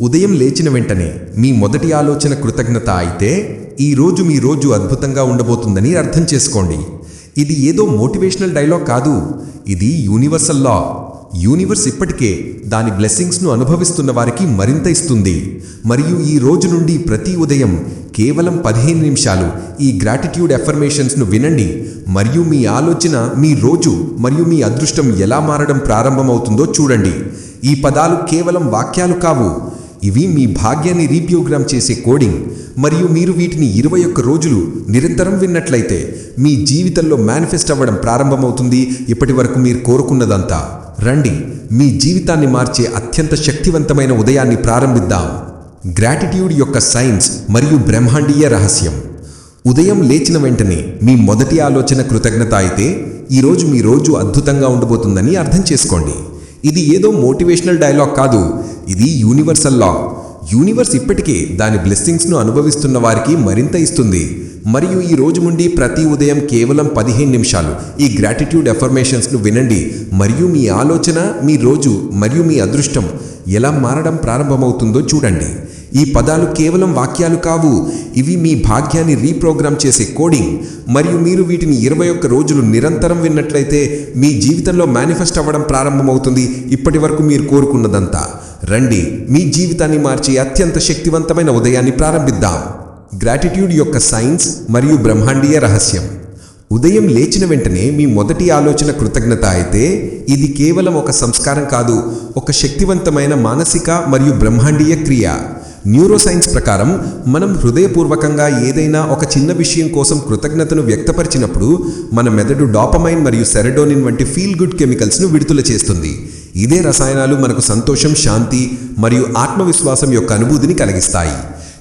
ఉదయం లేచిన వెంటనే మీ మొదటి ఆలోచన కృతజ్ఞత అయితే ఈ రోజు మీ రోజు అద్భుతంగా ఉండబోతుందని అర్థం చేసుకోండి. ఇది ఏదో మోటివేషనల్ డైలాగ్ కాదు. ఇది యూనివర్సల్ లా. యూనివర్స్ ఇప్పటికే దాని బ్లెస్సింగ్స్ను అనుభవిస్తున్న వారికి మరింత ఇస్తుంది. మరియు ఈ రోజు నుండి ప్రతి ఉదయం కేవలం పదిహేను నిమిషాలు ఈ గ్రాటిట్యూడ్ ఎఫర్మేషన్స్ను వినండి. మరియు మీ ఆలోచన మీ రోజు మరియు మీ అదృష్టం ఎలా మారడం ప్రారంభమవుతుందో చూడండి. ఈ పదాలు కేవలం వాక్యాలు కావు. ఇవి మీ భాగ్యాన్ని రీప్యోగ్రామ్ చేసే కోడింగ్. మరియు మీరు వీటిని ఇరవై ఒక్క రోజులు నిరంతరం విన్నట్లయితే మీ జీవితంలో మేనిఫెస్ట్ అవ్వడం ప్రారంభమవుతుంది. ఇప్పటి వరకు మీరు కోరుకున్నదంతా. రండి మీ జీవితాన్ని మార్చే అత్యంత శక్తివంతమైన ఉదయాన్ని ప్రారంభిద్దాం. గ్రాటిట్యూడ్ యొక్క సైన్స్ మరియు బ్రహ్మాండీయ రహస్యం. ఉదయం లేచిన వెంటనే మీ మొదటి ఆలోచన కృతజ్ఞత అయితే ఈరోజు మీ రోజు అద్భుతంగా ఉండబోతుందని అర్థం చేసుకోండి. ఇది ఏదో మోటివేషనల్ డైలాగ్ కాదు. ఇది యూనివర్సల్ లా యూనివర్స్ ఇప్పటికే దాని బ్లెస్సింగ్స్ను అనుభవిస్తున్న వారికి మరింత ఇస్తుంది. మరియు ఈ రోజు నుండి ప్రతి ఉదయం కేవలం పదిహేను నిమిషాలు. ఈ గ్రాటిట్యూడ్ ఎఫర్మేషన్స్ను వినండి. మరియు మీ ఆలోచన మీ రోజు మరియు మీ అదృష్టం ఎలా మారడం ప్రారంభమవుతుందో చూడండి. ఈ పదాలు కేవలం వాక్యాలు కావు. ఇవి మీ భాగ్యాన్ని రీప్రోగ్రామ్ చేసే కోడింగ్. మరియు మీరు వీటిని ఇరవై ఒక్క రోజులు నిరంతరం విన్నట్లయితే మీ జీవితంలో మేనిఫెస్ట్ అవ్వడం ప్రారంభమవుతుంది. ఇప్పటి వరకు మీరు కోరుకున్నదంతా. రండి మీ జీవితాన్ని మార్చే అత్యంత శక్తివంతమైన ఉదయాన్ని ప్రారంభిద్దాం. గ్రాటిట్యూడ్ యొక్క సైన్స్ మరియు బ్రహ్మాండీయ రహస్యం. ఉదయం లేచిన వెంటనే మీ మొదటి ఆలోచన కృతజ్ఞత అయితే ఇది కేవలం ఒక సంస్కారం కాదు ఒక శక్తివంతమైన మానసిక మరియు బ్రహ్మాండీయ క్రియ. న్యూరోసైన్స్ ప్రకారం మనం హృదయపూర్వకంగా ఏదైనా ఒక చిన్న విషయం కోసం కృతజ్ఞతను వ్యక్తపరిచినప్పుడు మన మెదడు డాపమైన్ మరియు సెరడోనిన్ వంటి ఫీల్ గుడ్ కెమికల్స్ను విడుదల చేస్తుంది. ఇదే రసాయనాలు మనకు సంతోషం శాంతి మరియు ఆత్మవిశ్వాసం యొక్క అనుభూతిని కలిగిస్తాయి.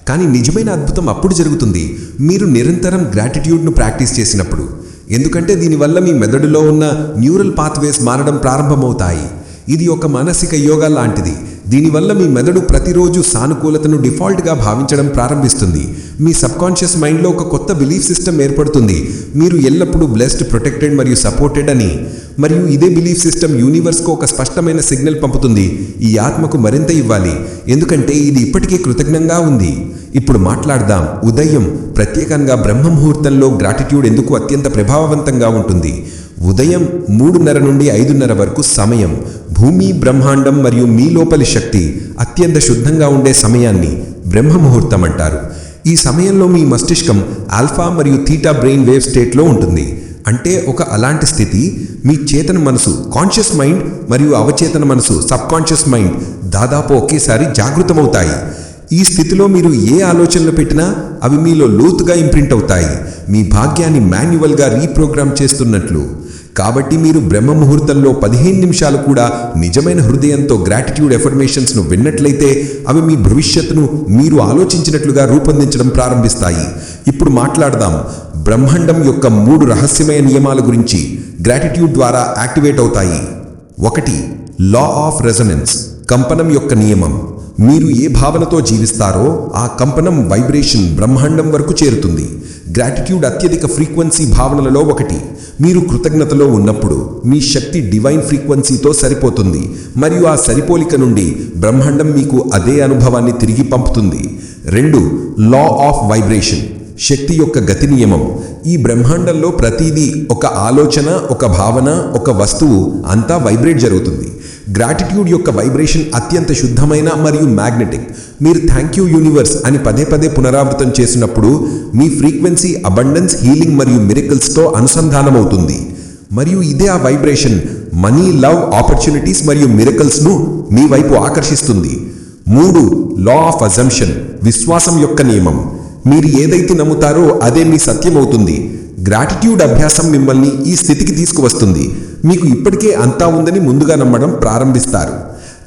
కానీ నిజమైన అద్భుతం అప్పుడు జరుగుతుంది. మీరు నిరంతరం గ్రాటిట్యూడ్ను ప్రాక్టీస్ చేసినప్పుడు. ఎందుకంటే దీనివల్ల మీ మెదడులో ఉన్న న్యూరల్ పాత్వేస్ మారడం ప్రారంభమవుతాయి. ఇది ఒక మానసిక యోగా లాంటిది. దీనివల్ల మీ మెదడు ప్రతిరోజు సానుకూలతను డిఫాల్ట్గా భావించడం ప్రారంభిస్తుంది. మీ సబ్కాన్షియస్ మైండ్లో ఒక కొత్త బిలీఫ్ సిస్టమ్ ఏర్పడుతుంది. మీరు ఎల్లప్పుడూ బ్లెస్డ్ ప్రొటెక్టెడ్ మరియు సపోర్టెడ్ అని. మరియు ఇదే బిలీఫ్ సిస్టమ్ యూనివర్స్కు ఒక స్పష్టమైన సిగ్నల్ పంపుతుంది. ఈ ఆత్మకు మరింత ఇవ్వాలి. ఎందుకంటే ఇది ఇప్పటికే కృతజ్ఞంగా ఉంది. ఇప్పుడు మాట్లాడదాం. ఉదయం ప్రత్యేకంగా బ్రహ్మ ముహూర్తంలో గ్రాటిట్యూడ్ ఎందుకు అత్యంత ప్రభావవంతంగా ఉంటుంది? ఉదయం మూడున్నర నుండి ఐదున్నర వరకు సమయం. భూమి బ్రహ్మాండం మరియు మీ లోపలి శక్తి అత్యంత శుద్ధంగా ఉండే సమయాన్ని బ్రహ్మ ముహూర్తం అంటారు ఈ సమయంలో మీ మస్తిష్కం ఆల్ఫా మరియు థీటా బ్రెయిన్ వేవ్ స్టేట్లో ఉంటుంది. అంటే ఒక అలాంటి స్థితి మీ చేతన మనసు కాన్షియస్ మైండ్ మరియు అవచేతన మనసు సబ్కాన్షియస్ మైండ్ దాదాపు ఒకేసారి జాగృతమవుతాయి. ఈ స్థితిలో మీరు ఏ ఆలోచనలు పెట్టినా అవి మీలో లోతుగా ఇంప్రింట్ అవుతాయి. మీ భాగ్యాన్ని మాన్యువల్గా రీప్రోగ్రామ్ చేస్తున్నట్లు. కాబట్టి మీరు బ్రహ్మ ముహూర్తంలో పదిహేను నిమిషాలు కూడా నిజమైన హృదయంతో గ్రాటిట్యూడ్ ఎఫర్మేషన్స్ను విన్నట్లయితే అవి మీ భవిష్యత్తును మీరు ఆలోచించినట్లుగా రూపొందించడం ప్రారంభిస్తాయి. ఇప్పుడు మాట్లాడదాం. బ్రహ్మాండం యొక్క మూడు రహస్యమైన నియమాల గురించి గ్రాటిట్యూడ్ ద్వారా యాక్టివేట్ అవుతాయి. ఒకటి లా ఆఫ్ రెజనెన్స్ కంపనం యొక్క నియమం. మీరు ఏ భావనతో జీవిస్తారో ఆ కంపనం వైబ్రేషన్ బ్రహ్మాండం వరకు చేరుతుంది. గ్రాటిట్యూడ్ అత్యధిక ఫ్రీక్వెన్సీ భావనలలో ఒకటి. మీరు కృతజ్ఞతలో ఉన్నప్పుడు మీ శక్తి డివైన్ ఫ్రీక్వెన్సీతో సరిపోతుంది. మరియు ఆ సరిపోలిక నుండి బ్రహ్మాండం మీకు అదే అనుభవాన్ని తిరిగి పంపుతుంది. రెండు లా ఆఫ్ వైబ్రేషన్ శక్తి యొక్క గతి నియమం. ఈ బ్రహ్మాండంలో ప్రతిదీ ఒక ఆలోచన ఒక భావన ఒక వస్తువు అంతా వైబ్రేట్ జరుగుతుంది. గ్రాటిట్యూడ్ యొక్క వైబ్రేషన్ అత్యంత శుద్ధమైన మరియు మ్యాగ్నెటిక్. మీరు థ్యాంక్ యూ యూనివర్స్ అని పదే పదే పునరావృతం చేసినప్పుడు మీ ఫ్రీక్వెన్సీ అబండెన్స్ హీలింగ్ మరియు మిరికల్స్తో అనుసంధానమవుతుంది. మరియు ఇదే ఆ వైబ్రేషన్ మనీ లవ్ ఆపర్చునిటీస్ మరియు మిరకల్స్ను మీ వైపు ఆకర్షిస్తుంది. మూడు లా ఆఫ్ అజంప్షన్ విశ్వాసం యొక్క నియమం. మీరు ఏదైతే నమ్ముతారో అదే మీ సత్యమవుతుంది. గ్రాటిట్యూడ్ అభ్యాసం మిమ్మల్ని ఈ స్థితికి తీసుకువస్తుంది. మీకు ఇప్పటికే అంతా ఉందని ముందుగా నమ్మడం ప్రారంభిస్తారు.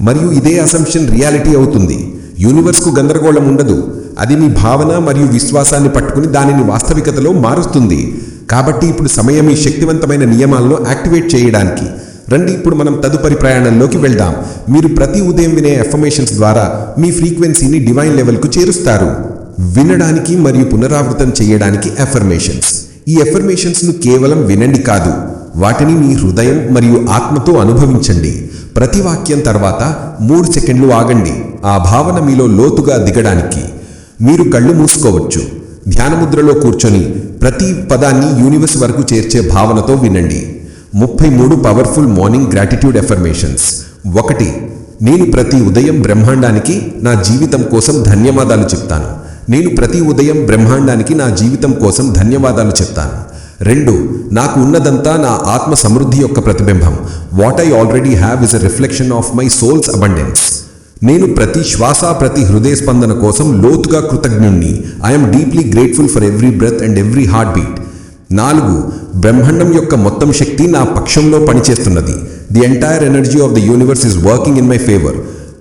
మరియు ఇదే అసంప్షన్ రియాలిటీ అవుతుంది. యూనివర్స్కు గందరగోళం ఉండదు. అది మీ భావన మరియు విశ్వాసాన్ని పట్టుకుని దానిని వాస్తవికతలో మారుస్తుంది. కాబట్టి ఇప్పుడు సమయం ఈ శక్తివంతమైన నియమాలను యాక్టివేట్ చేయడానికి. రండి ఇప్పుడు మనం తదుపరి ప్రయాణంలోకి వెళ్దాం. మీరు ప్రతి ఉదయం వినే ఎఫర్మేషన్స్ ద్వారా మీ ఫ్రీక్వెన్సీని డివైన్ లెవెల్కు చేరుస్తారు. వినడానికి మరియు పునరావృతం చేయడానికి ఎఫర్మేషన్స్ ఈ ఎఫర్మేషన్స్ను కేవలం వినండి కాదు వాటిని మీ హృదయం మరియు ఆత్మతో అనుభవించండి. ప్రతి వాక్యం తర్వాత మూడు సెకండ్లు ఆగండి ఆ భావన మీలో లోతుగా దిగడానికి. మీరు కళ్ళు మూసుకోవచ్చు. ధ్యానముద్రలో కూర్చొని ప్రతి పదాన్ని యూనివర్స్ వరకు చేర్చే భావనతో వినండి. ముప్పై మూడు పవర్ఫుల్ మార్నింగ్ గ్రాటిట్యూడ్ ఎఫర్మేషన్స్ ఒకటి నేను ప్రతి ఉదయం బ్రహ్మాండానికి నా జీవితం కోసం ధన్యవాదాలు చెప్తాను. నేను ప్రతి ఉదయం బ్రహ్మాండానికి నా జీవితం కోసం ధన్యవాదాలు చెప్తాను. రెండు నాకు ఉన్నదంతా నా ఆత్మ సమృద్ధి యొక్క ప్రతిబింబం. What I already have is a reflection of my soul's abundance నేను ప్రతి శ్వాస ప్రతి హృదయ స్పందన కోసం లోతుగా కృతజ్ఞుణ్ణి. I'm deeply grateful for every breath and every heartbeat నాలుగు బ్రహ్మాండం యొక్క మొత్తం శక్తి నా పక్షంలో పనిచేస్తున్నది. The entire energy of the universe is working in my favour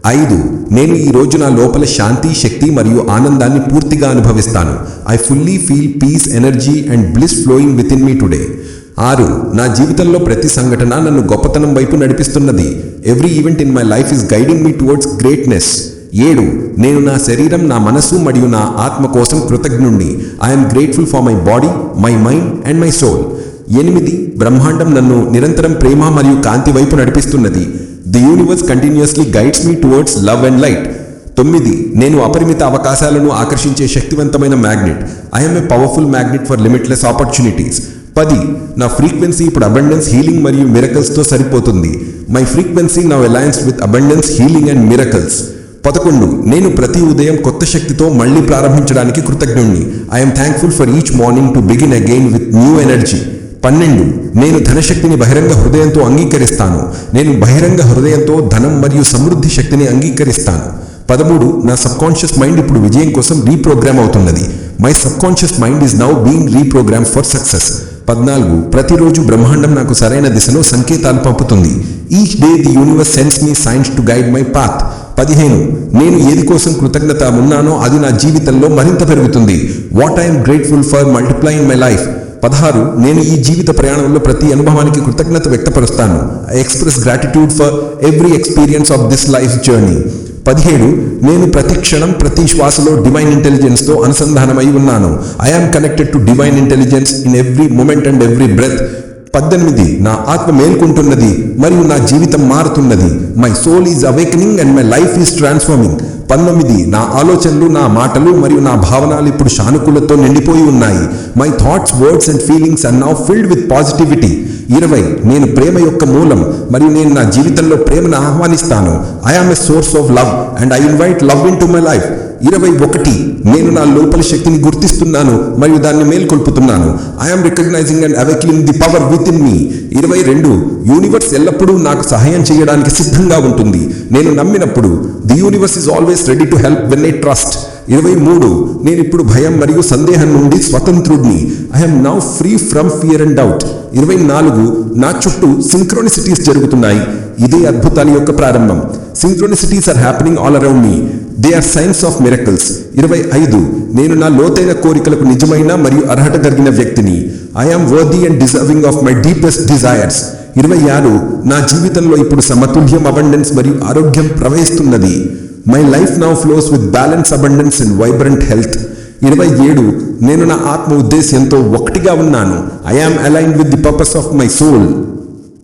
ఐదు నేను ఈ రోజు నా లోపల శాంతి శక్తి మరియు ఆనందాన్ని పూర్తిగా అనుభవిస్తాను. I fully feel peace energy and bliss flowing within me today. ఆరు నా జీవితంలో ప్రతి సంఘటన నన్ను గొప్పతనం వైపు నడిపిస్తున్నది. Every event in my life is guiding me towards greatness. ఏడు నేను నా శరీరం నా మనసు మరియు నా ఆత్మ కోసం కృతజ్ఞుణ్ణి. I'm grateful for my body my mind and my soul. ఎనిమిది బ్రహ్మాండం నన్ను నిరంతరం ప్రేమ మరియు కాంతి వైపు నడిపిస్తున్నది. The universe continuously guides me towards love and light తొమ్మిది నేను అపరిమిత అవకాశాలను ఆకర్షించే శక్తివంతమైన magnet. I'm a powerful magnet for limitless opportunities పది నా ఫ్రీక్వెన్సీ ఇప్పుడు అబండెన్స్ హీలింగ్ మరియు మిరకల్స్తో సరిపోతుంది. మై ఫ్రీక్వెన్సీ నా alliance with abundance healing and miracles పదకొండు నేను ప్రతి ఉదయం కొత్త శక్తితో మళ్ళీ ప్రారంభించడానికి కృతజ్ఞుణ్ణి. I'm thankful for each morning to begin again with new energy పన్నెండు. నేను ధనశక్తిని బహిరంగ హృదయంతో అంగీకరిస్తాను. నేను బహిరంగ హృదయంతో ధనం మరియు సమృద్ధి శక్తిని అంగీకరిస్తాను. పదమూడు. నా సబ్కాన్షియస్ మైండ్ ఇప్పుడు విజయం కోసం రీప్రోగ్రామ్ అవుతున్నది. My subconscious mind is now being reprogram for success. పద్నాలుగు. ప్రతిరోజు బ్రహ్మాండం నాకు సరైన దిశలో సంకేతాలు పంపుతుంది. Each day the universe sends me signs to guide my path. పదిహేను. నేను ఏది కోసం కృతజ్ఞత ఉన్నానో అది నా జీవితంలో మరింత పెరుగుతుంది. What I'm grateful for multiply in my life. పదహారు నేను ఈ జీవిత ప్రయాణంలో ప్రతి అనుభవానికి కృతజ్ఞత వ్యక్తపరుస్తాను. Express gratitude for every experience of this life journey పదిహేడు నేను ప్రతి క్షణం ప్రతి శ్వాసలో డివైన్ ఇంటెలిజెన్స్తో అనుసంధానమై ఉన్నాను. I am connected to divine intelligence in every moment and every breath పద్దెనిమిది నా ఆత్మ మేల్కొంటున్నది మరియు నా జీవితం మారుతున్నది. My soul is awakening and my life is transforming పంతొమ్మిది నా ఆలోచనలు నా మాటలు మరియు నా భావనలు ఇప్పుడు సానుకూలతో నిండిపోయి ఉన్నాయి. My thoughts words and feelings and now filled with positivity ఇరవై నేను ప్రేమ యొక్క మూలం మరియు నేను నా జీవితంలో ప్రేమను ఆహ్వానిస్తాను. I am a source of love and I invite love into my life ఇరవై ఒకటి. నేను నా లోపలి శక్తిని గుర్తిస్తున్నాను మరియు దాన్ని మేల్కొల్పుతున్నాను. I'm recognising and awakening the power within me ఇరవై రెండు. యూనివర్స్ ఎల్లప్పుడూ నాకు సహాయం చేయడానికి సిద్ధంగా ఉంటుంది. నేను నమ్మినప్పుడు the universe is always ready to help when I trust ఇరవై మూడు. నేను ఇప్పుడు భయం మరియు సందేహం నుండి స్వతంత్రుడిని. I'm now free from fear and doubt ఇరవై నాలుగు. నా చుట్టూ సింక్రోనిసిటీస్ జరుగుతున్నాయి. ఇదే అద్భుతాల యొక్క ప్రారంభం. Synchronicities are happening all around me they are signs of miracles ఇరవై ఐదు. నేను నా లోతైన కోరికలకు నిజమైన మరియు అర్హత కలిగిన వ్యక్తిని. I am worthy and deserving of my deepest desires ఇరవై ఆరు. నా జీవితంలో ఇప్పుడు సమతుల్యం అబండెన్స్ మరియు ఆరోగ్యం ప్రవహిస్తున్నది. My life now flows with balance abundance and vibrant health ఇరవై ఏడు. నేను నా ఆత్మ ఉద్దేశ్యంతో ఒకటిగా ఉన్నాను. I am aligned with the purpose of my soul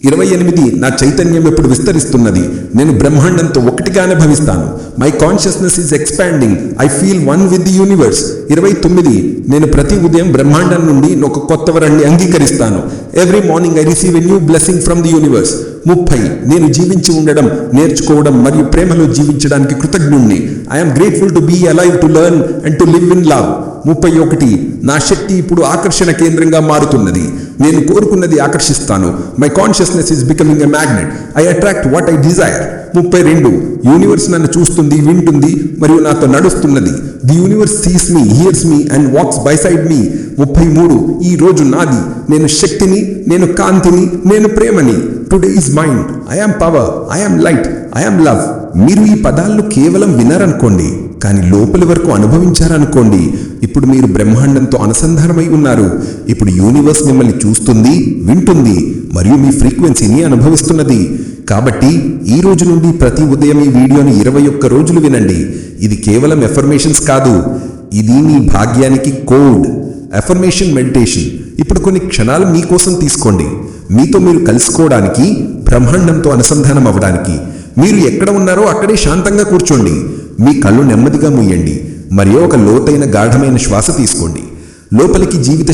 ఇరవై ఎనిమిది నా చైతన్యం ఎప్పుడు విస్తరిస్తున్నది. నేను బ్రహ్మాండంతో ఒకటిగానే భవిస్తాను my consciousness is expanding I feel one with the universe ఇరవై తొమ్మిది నేను ప్రతి ఉదయం బ్రహ్మాండం నుండి ఒక కొత్త వరాన్ని అంగీకరిస్తాను. Every morning I receive a new blessing from the universe ముప్పై నేను జీవించి ఉండడం నేర్చుకోవడం మరియు ప్రేమలో జీవించడానికి కృతజ్ఞుణ్ణి. I'm grateful to be alive to learn and to live in love ముప్పై ఒకటి. నా శక్తి ఇప్పుడు ఆకర్షణ కేంద్రంగా మారుతున్నది. నేను కోరుకున్నది ఆకర్షిస్తాను. My consciousness is becoming a magnet I attract what I desire ముప్పై రెండు. యూనివర్స్ నన్ను చూస్తుంది వింటుంది మరియు నాతో నడుస్తున్నది. The universe sees me hears me and walks beside me ముప్పై మూడు. ఈ రోజు నాది. నేను శక్తిని నేను కాంతిని నేను ప్రేమని. Today is mind I am power I am light I am love మీరు ఈ పదాలను కేవలం వినరనుకోండి కానీ లోపలి వరకు అనుభవించారనుకోండి ఇప్పుడు మీరు బ్రహ్మాండంతో అనుసంధానమై ఉన్నారు. ఇప్పుడు యూనివర్స్ మిమ్మల్ని చూస్తుంది వింటుంది మరియు మీ ఫ్రీక్వెన్సీని అనుభవిస్తున్నది. కాబట్టి ఈ రోజు నుండి ప్రతి ఉదయం ఈ వీడియోని ఇరవై ఒక్క రోజులు వినండి. ఇది కేవలం ఎఫర్మేషన్స్ కాదు. ఇది మీ భాగ్యానికి కోడ్ ఎఫర్మేషన్ మెడిటేషన్ ఇప్పుడు కొన్ని క్షణాలు మీకోసం తీసుకోండి. మీతో మీరు కలుసుకోవడానికి బ్రహ్మాండంతో అనుసంధానం అవ్వడానికి మీరు ఎక్కడ ఉన్నారో అక్కడే శాంతంగా కూర్చోండి. మీ కళ్ళు నెమ్మదిగా మూయండి మరియు ఒక లోతైన గాఢమైన శ్వాస తీసుకోండి. లోపలికి జీవిత